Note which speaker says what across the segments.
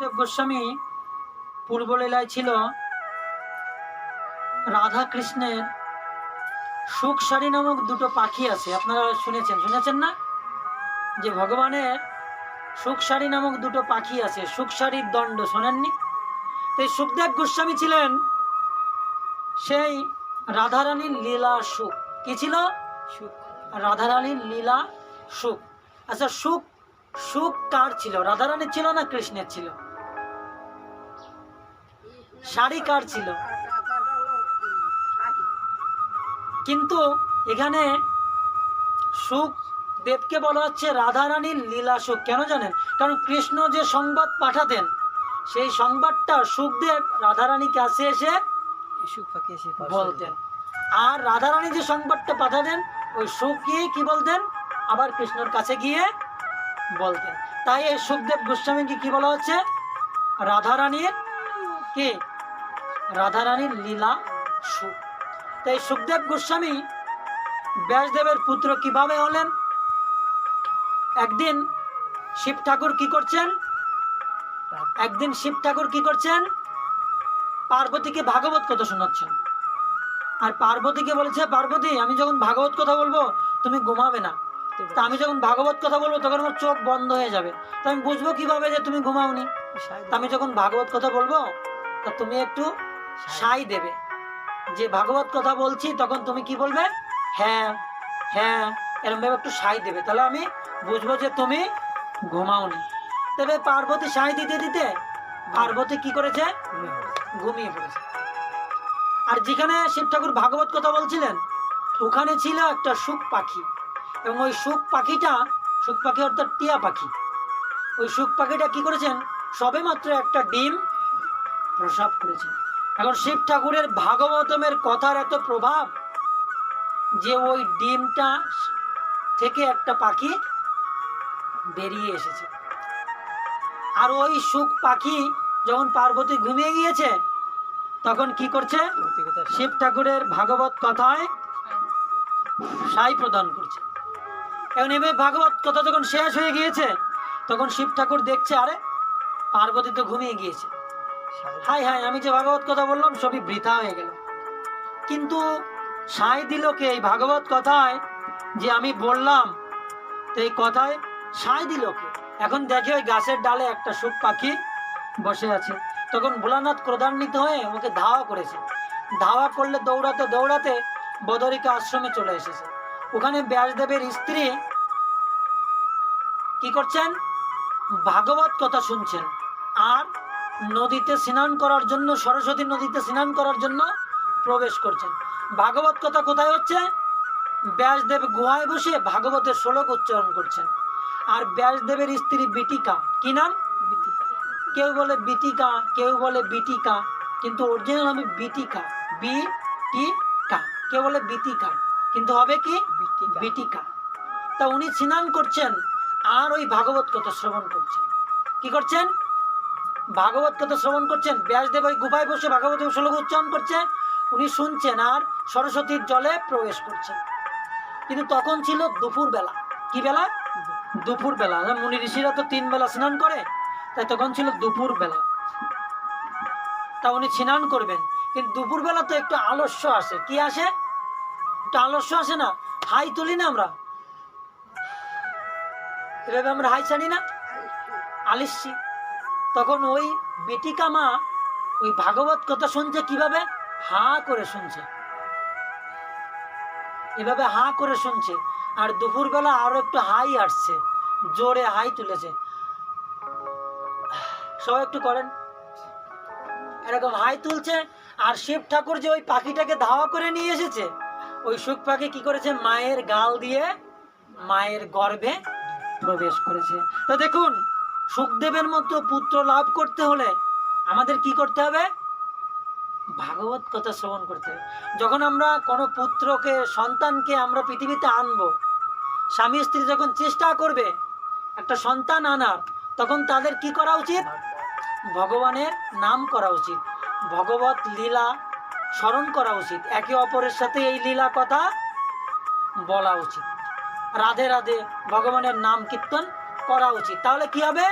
Speaker 1: দেব গোস্বামী পূর্বলীলায় ছিল রাধা কৃষ্ণের সুখসারী নামক দুটো পাখি আছে। আপনারা শুনেছেন? শুনেছেন না? যে ভগবানের সুখসারী নামক দুটো পাখি আছে। সুখসারীর দণ্ড শোনেননি? তো এই সুখদেব গোস্বামী ছিলেন সেই রাধারানীর লীলা সুখ। কি ছিল?
Speaker 2: সুখ।
Speaker 1: রাধারানীর লীলা সুখ। আচ্ছা সুখ সুখ কার ছিল? রাধারানীর ছিল না কৃষ্ণের ছিল? শাড়ি কার ছিল? কিন্তু এখানে সুখ দেবকে বলা হচ্ছে রাধারানীর লীলা সুখ। কেন জানেন? কারণ কৃষ্ণ যে সংবাদ পাঠাতেন সেই সংবাদটা সুখদেব রাধারানীর কাছে এসে বলতেন। আর রাধারানী যে সংবাদটা পাঠাতেন ওই সুখ গিয়ে কি বলতেন? আবার কৃষ্ণর কাছে গিয়ে বলতেন। তাই এই সুখদেব গোস্বামীকে কি বলা হচ্ছে? রাধারানীর কি? রাধারানীর লীলা সুখ। তাই সুখদেব গোস্বামী ব্যাসদেবের পুত্র কীভাবে হলেন? একদিন শিব ঠাকুর কি করছেন? একদিন শিব ঠাকুর কি করছেন? পার্বতীকে ভাগবত কথা শোনাচ্ছেন। আর পার্বতীকে বলেছে, পার্বতী, আমি যখন ভাগবত কথা বলব, তুমি ঘুমাবে না। তা আমি যখন ভাগবত কথা বলব, তখন আমার চোখ বন্ধ হয়ে যাবে। তো আমি বুঝব কীভাবে যে তুমি ঘুমাওনি? তা আমি যখন ভাগবত কথা বলব তা তুমি একটু সাই দেবে। যে ভাগবত কথা বলছি, তখন তুমি কি বলবে? হ্যাঁ হ্যাঁ এরকম ভাবে একটু সাই দেবে। তাহলে আমি বুঝব যে তুমি ঘুমাও ঘুমাওনি। তবে পার্বতী সাই দিতে দিতে পার্বতী কি করেছে? ঘুমিয়ে পড়েছে। আর যেখানে শিব ঠাকুর ভাগবত কথা বলছিলেন, ওখানে ছিল একটা সুখ পাখি। এবং ওই সুখ পাখিটা, সুখ পাখি অর্থাৎ টিয়া পাখি। ওই সুখ পাখিটা কি করেছেন? সবে মাত্র একটা ডিম প্রসাব করেছেন। এখন শিব ঠাকুরের ভাগবতমের কথার এত প্রভাব যে ওই ডিমটা থেকে একটা পাখি বেরিয়ে এসেছে। আর ওই সুখ পাখি যখন পার্বতী ঘুমিয়ে গিয়েছে, তখন কি করছে? শিব ঠাকুরের ভাগবত কথায় সাই প্রদান করছে। এখন এভাবে ভাগবত কথা যখন শেষ হয়ে গিয়েছে, তখন শিব ঠাকুর দেখছে, আরে, পার্বতী তো ঘুমিয়ে গিয়েছে। হাই হাই, আমি যে ভাগবত কথা বললাম, সবই বৃথা হয়ে গেল। কিন্তু সাই দিল কে এই ভাগবত কথায় যে আমি বললাম? তো এই কথায় সাই দিল কে? এখন দেখে ওই গাছের ডালে একটা সুখ পাখি বসে আছে। তখন ভোলানাথ ক্রোধান্বিত হয়ে ওকে ধাওয়া করেছে। ধাওয়া করলে দৌড়াতে দৌড়াতে বদরিকা আশ্রমে চলে এসেছে। ওখানে ব্যাসদেবের স্ত্রী কি করছেন? ভাগবত কথা শুনছেন। আর নদীতে স্নান করার জন্য সরস্বতী নদীতে স্নান করার জন্য প্রবেশ করছেন। ভাগবত কথা কোথায় হচ্ছে? ব্যাসদেব গুহায় বসে ভাগবতের শ্লোক উচ্চারণ করছেন। আর ব্যাসদেবের স্ত্রী বিটিকা কি নাম? কেউ বলে বিটিকা কেউ বলে বিটিকা কিন্তু অরিজিনাল হবে বিটিকা বি টি কা কেউ বলে বিটিকা কিন্তু হবে কি। বিটিকা। তা উনি স্নান করছেন আর ওই ভাগবত কথা শ্রবণ করছেন। কি করছেন? ভাগবত কথা শ্রবণ করছেন, ব্যাসদেব ওই গুফায় বসে ভাগবত শ্লোক উচ্চারণ করছে, উনি শুনছেন আর সরস্বতীর জলে প্রবেশ করছেন। কিন্তু তখন ছিল দুপুর বেলা কি বেলা? দুপুর বেলা মুনি ঋষিরা তো তিন বেলা স্নান করে, তাই তখন ছিল দুপুর বেলা তা উনি স্নান করবেন। কিন্তু দুপুর বেলা তো একটু আলস্য আসে। কি আসে? একটু আলস্য আসে না? হাই তুলি না আমরা? এভাবে আমরা হাই ছাড়ি না? আলিসি তখন ওই বেটিকা মা ওই ভাগবত কথা শুনছে কীভাবে? হা করে শুনছে। এভাবে হা করে শুনছে। আর দুপুরবেলা আরও একটু হাই আসছে জোরে হাই তুলেছে। সবাই একটু করেন। এরকম হাই তুলছে আর শিব ঠাকুর যে ওই পাখিটাকে ধাওয়া করে নিয়ে এসেছে, ওই সুখ পাখি কি করেছে? মায়ের গাল দিয়ে মায়ের গর্ভে প্রবেশ করেছে। তো দেখুন সুখদেবের মতো পুত্র লাভ করতে হলে আমাদের কি করতে হবে? ভাগবত কথা শ্রবণ করতে হবে। যখন আমরা কোনো পুত্রকে, সন্তানকে আমরা পৃথিবীতে আনব, স্বামী স্ত্রী যখন চেষ্টা করবে একটা সন্তান আনার, তখন তাদের কি করা উচিত? ভগবানের নাম করা উচিত। ভগবত লীলা স্মরণ করা উচিত। একে অপরের সাথে এই লীলা কথা বলা উচিত। রাধে রাধে, ভগবানের নাম কীর্তন করা উচিত। তাহলে কি হবে?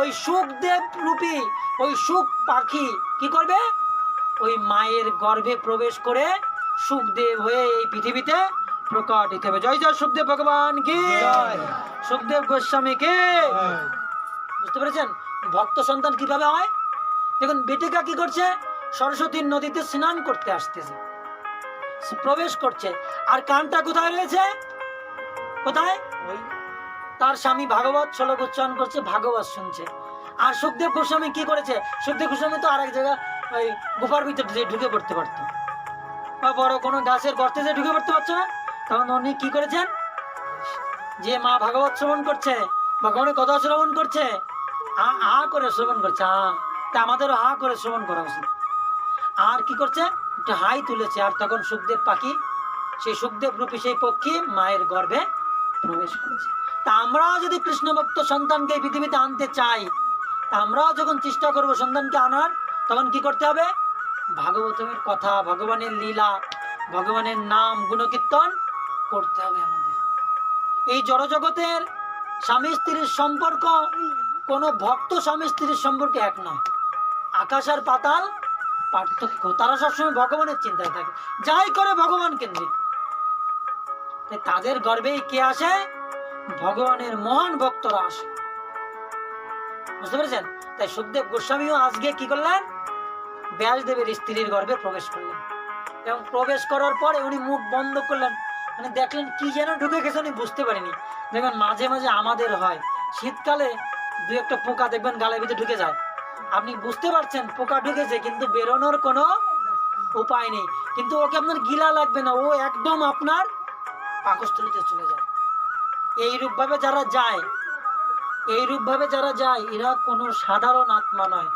Speaker 1: ওই সুখদেব রূপী ওই সুখ পাখি কি করবে? ওই মায়ের গর্ভে প্রবেশ করে সুখদেব হয়ে এই পৃথিবীতে প্রকট প্রকটিত হবে। জয় জয় সুখদেব ভগবান কি। সুখদেব গোস্বামী কে? বুঝতে পেরেছেন? ভক্ত সন্তান কীভাবে হয়? দেখুন বেটিকা কি করছে? সরস্বতীর নদীতে স্নান করতে আসতেছে। সে প্রবেশ করছে। আর কানটা কোথায় রয়েছে? কোথায়?
Speaker 2: ওই
Speaker 1: তার স্বামী ভাগবত শ্লোক উচ্চারণ করছে, ভাগবত শুনছে। আর সুখদেব গোস্বামী কি করেছে? সুখদেব গোস্বামী তো আরেক জায়গা, ওই গুফার ভিতরে ঢুকে পড়তে পারতো। বা বড় কোনো গাছের গর্তে যে ঢুকে পড়তে পারছ না, তখন উনি কি করেছেন? যে মা ভাগবত শ্রবণ করছে, ভগবানের কথা শ্রবণ করছে, আ করে শ্রবণ করছে, আ, তা আমাদেরও হা করে শ্রবণ করা উচিত। আর কি করছে? একটা হাই তুলেছে, আর তখন সুখদেব পাখি, সেই সুখদেব রূপী সেই পক্ষী মায়ের গর্ভে প্রবেশ করেছে। তা আমরাও যদি কৃষ্ণ ভক্ত সন্তানকে এই পৃথিবীতে আনতে চাই, তা আমরাও যখন চেষ্টা করব সন্তানকে আনার, তখন কি করতে হবে? ভাগবতের কথা, ভগবানের লীলা, ভগবানের নাম, গুণকীর্তন করতে হবে আমাদের। এই জড়জগতের স্বামী স্ত্রীর সম্পর্ক কোনো ভক্ত স্বামী স্ত্রীর সম্পর্ক এক নয়। আকাশ আর পাতাল পার্থক্য। তারা সবসময় ভগবানের চিন্তায় থাকে। যাই করে ভগবান কেন্দ্রিক। তাদের গর্বেই কে আসে? ভগবানের মহান ভক্তরা আসে। বুঝতে পেরেছেন? তাই সুখদেব গোস্বামীও আজকে কি করলেন? ব্যাসদেবের স্ত্রীর গর্ভে প্রবেশ করলেন। এবং প্রবেশ করার পরে উনি মুখ বন্ধ করলেন। মানে দেখলেন কি যেন ঢুকে গেছে উনি বুঝতে পারিনি। দেখবেন মাঝে মাঝে আমাদের হয়। শীতকালে দু একটা পোকা দেখবেন গালের ভিতরে ঢুকে যায়। আপনি বুঝতে পারছেন, পোকা ঢুকেছে কিন্তু বেরোনোর কোনো উপায় নেই। কিন্তু ওকে আপনার গিলা লাগবে না। ও একদম আপনার পাকস্থলিতে চলে যায়। এইরূপ ভাবে যারা যায় এইরূপ ভাবে যারা যায়, এরা কোনো সাধারণ আত্মা নয়।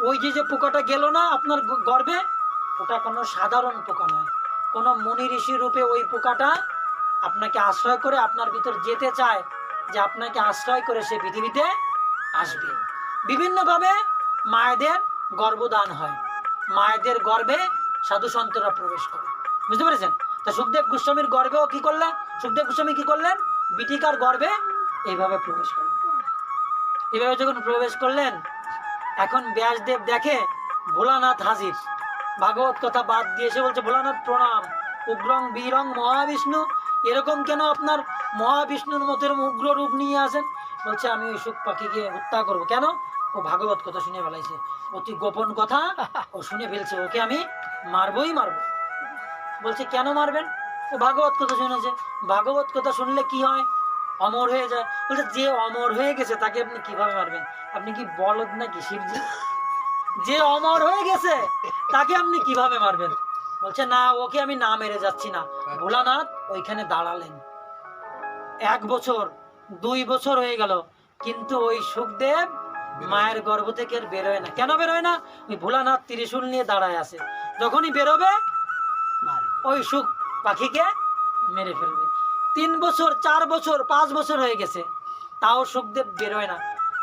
Speaker 1: ওই যে যে পোকাটা গেল না আপনার গ- গর্ভে, ওটা কোনো সাধারণ পোকা নয়। কোনো মুনি ঋষি রূপে ওই পোকাটা আপনাকে আশ্রয় করে আপনার ভিতর যেতে চায়, যে আপনাকে আশ্রয় করে সে পৃথিবীতে আসবে। বিভিন্নভাবে মায়েদের গর্ভদান হয়। মায়েদের গর্ভে সাধু সন্তরা প্রবেশ করে। বুঝতে পেরেছেন? তা সুখদেব গোস্বামীর গর্ভেও কি করলেন? সুখদেব গোস্বামী কি করলেন? বিটিকার গর্বে এইভাবে প্রবেশ করলেন। এভাবে যখন প্রবেশ করলেন, এখন ব্যাসদেব দেখে ভোলানাথ হাজির। ভাগবত কথা বাদ দিয়ে এসে বলছে, ভোলানাথ, প্রণাম। উগ্রং, বীরং, মহাবিষ্ণু। এরকম কেন আপনার মহাবিষ্ণুর মতো এরকম উগ্র রূপ নিয়ে আসেন? বলছে, আমি ওই সুখ পাখিকে হত্যা করব। কেন? ও ভাগবত কথা শুনে ফেলাইছে। অতি গোপন কথা ও শুনে ফেলছে, ওকে আমি মারবই মারবো। বলছে, কেন মারবেন? ভাগবত কথা শুনেছে। ভাগবত কথা শুনলে কি হয়? অমর হয়ে যায়। বলছে, যে অমর হয়ে গেছে, তাকে আপনি কীভাবে মারবেন? আপনি কি বলদ নাকি শিবজি? যে অমর হয়ে গেছে, তাকে আপনি কীভাবে মারবেন? বলছে, না, ওকে আমি না মেরে যাচ্ছি না। ভোলানাথ ওইখানে দাঁড়ালেন। এক বছর, দুই বছর হয়ে গেল, কিন্তু ওই সুখদেব মায়ের গর্ভ থেকে আর বেরোয় না। কেন বেরোয় না? ওই ভোলানাথ ত্রিশূল নিয়ে দাঁড়ায় আছে। যখনই বেরোবে, ওই সুখ পাখিকে মেরে ফেলবে। তিন বছর, চার বছর, পাঁচ বছর হয়ে গেছে। তাও সুখদেব বেরোয় না।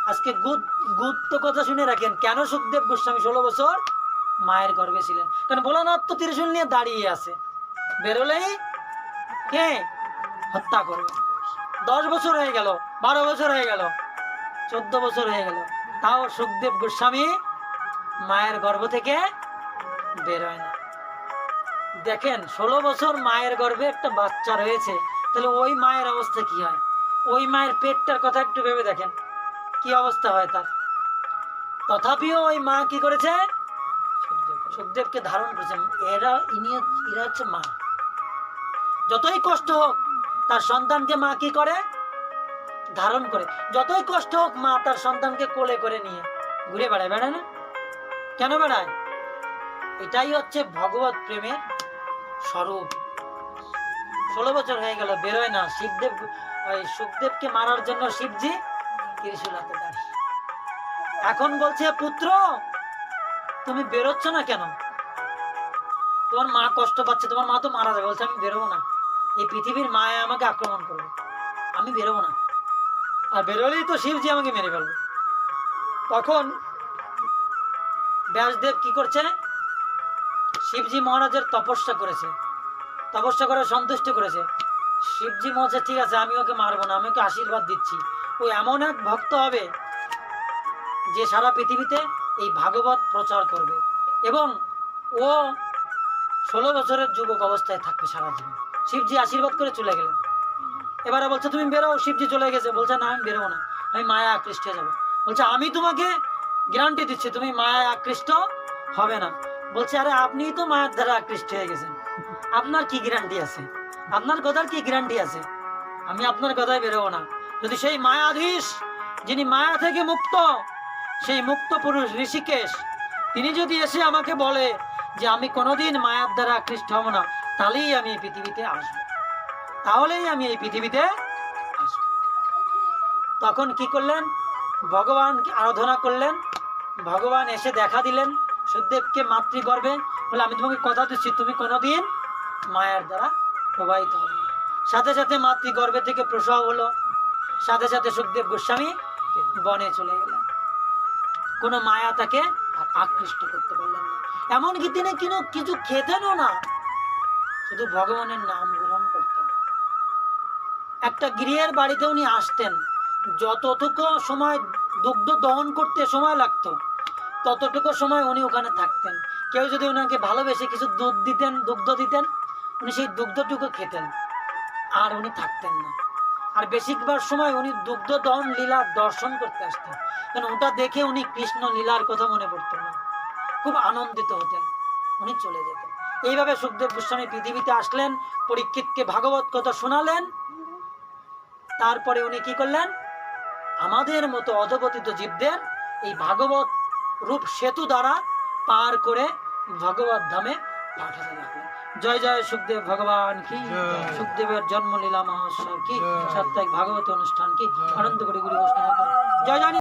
Speaker 1: আজকে গুদ গুপ্ত কথা শুনে রাখেন, কেন সুখদেব গোস্বামী ষোলো বছর মায়ের গর্ভে ছিলেন? কারণ ভোলানাথ তো ত্রিশূল নিয়ে দাঁড়িয়ে আছে। বেরোলেই কে হত্যা করবে? দশ বছর হয়ে গেল, বারো বছর হয়ে গেল, চোদ্দ বছর হয়ে গেল। তাও সুখদেব গোস্বামী মায়ের গর্ভ থেকে বেরোয় না। দেখেন ষোলো বছর মায়ের গর্ভে একটা বাচ্চা রয়েছে। তাহলে ওই মায়ের অবস্থা কি হয়? ওই মায়ের পেটটার কথা একটু ভেবে দেখেন কি অবস্থা হয় তার? তথাপিও ওই মা কি করেছে? সুখদেবকে। ধারণ করেছেন এরা ইনি এরা হচ্ছে মা। যতই কষ্ট হোক তার সন্তানকে মা কি করে? ধারণ করে। যতই কষ্ট হোক মা তার সন্তানকে কোলে করে নিয়ে ঘুরে বেড়ায় বেড়ায় না? কেন বেড়ায়? এটাই হচ্ছে ভগবত প্রেমের স্বরূপ। ষোলো বছর হয়ে গেল, বেরোয় না। শিবদেব, ওই সুখদেবকে মারার জন্য শিবজি ত্রিশূল হাতে দাঁড়িয়ে এখন বলছে, পুত্র, তুমি বেরোচ্ছ না কেন? তোমার মা কষ্ট পাচ্ছে, তোমার মা তো মারা যাবে। বলছে, আমি বেরোবো না। এই পৃথিবীর মায়া আমাকে আক্রমণ করবে। আমি বেরোবো না। আর বেরোলেই তো শিবজি আমাকে মেরে ফেলবে। তখন ব্যাসদেব কি করছে? শিবজি মহারাজের তপস্যা করেছে। তপস্যা করে সন্তুষ্ট করেছে। শিবজি মহারাজ ঠিক আছে, আমি ওকে মারবো না, আমি ওকে আশীর্বাদ দিচ্ছি। ও এমন এক ভক্ত হবে যে সারা পৃথিবীতে এই ভাগবত প্রচার করবে এবং ও ষোলো বছরের যুবক অবস্থায় থাকবে সারা জীবন। শিবজি আশীর্বাদ করে চলে গেলেন। এবারে বলছে, তুমি বেরো, শিবজি চলে গেছে। বলছে, না, আমি বেরোবো না, আমি মায়া আকৃষ্ট হয়ে যাব। বলছে, আমি তোমাকে গ্যারান্টি দিচ্ছি, তুমি মায়া আকৃষ্ট হবে না। বলছে, আরে, আপনিই তো মায়ের দ্বারা আকৃষ্ট হয়ে গেছেন। আপনার কি গ্যারান্টি আছে? আপনার কথার কি গ্যারান্টি আছে? আমি আপনার কথায় বেরোবো না। যদি সেই মায়াধীশ, যিনি মায়া থেকে মুক্ত, সেই মুক্ত পুরুষ ঋষিকেশ, তিনি যদি এসে আমাকে বলে যে আমি কোনোদিন মায়ার দ্বারা আকৃষ্ট হব না, তাহলেই আমি এই পৃথিবীতে আসব। তাহলেই আমি এই পৃথিবীতে আসব। তখন কি করলেন? ভগবানকে আরাধনা করলেন। ভগবান এসে দেখা দিলেন। সুখদেবকে মাতৃগর্ভে বলে, আমি তোমাকে কথা দিচ্ছি, তুমি কোনোদিন মায়ার দ্বারা প্রবাহিত হবে। সাথে সাথে মাতৃগর্ভে থেকে প্রসব হলো। সাথে সাথে সুখদেব গোস্বামী বনে চলে গেলেন। কোনো মায়া তাকে আকৃষ্ট করতে পারলেন না। এমনকি তিনি কিনো কিছু খেতেনও না, শুধু ভগবানের নাম গ্রহণ করতেন। একটা গৃহের বাড়িতে উনি আসতেন। যতটুকু সময় দুগ্ধ দহন করতে সময় লাগতো ততটুকু সময় উনি ওখানে থাকতেন। কেউ যদি ওনাকে ভালোবেসে কিছু দুধ দিতেন, দুগ্ধ দিতেন, উনি সেই দুগ্ধটুকু খেতেন। আর উনি থাকতেন না। আর বেশিরভাগ সময় উনি দুগ্ধ দহন লীলা দর্শন করতে আসতেন। কারণ ওটা দেখে উনি কৃষ্ণ লীলার কথা মনে পড়তেন না। খুব আনন্দিত হতেন। উনি চলে যেতেন। এইভাবে সুখদেব গোস্বামী পৃথিবীতে আসলেন, পরীক্ষিতকে ভাগবত কথা শোনালেন। তারপরে উনি কি করলেন? আমাদের মতো অধগতিত জীবদের এই ভাগবত রূপ সেতু দ্বারা পার করে ভগবত ধামে পাঠাতে লাগলেন জয় জয় সুখদেব ভগবান কি। সুখদেবের জন্মলীলা মহোৎসব কি। সাপ্তাহিক ভাগবত অনুষ্ঠান কি? আনন্দ করে গুরু বৈষ্ণব জয় জয়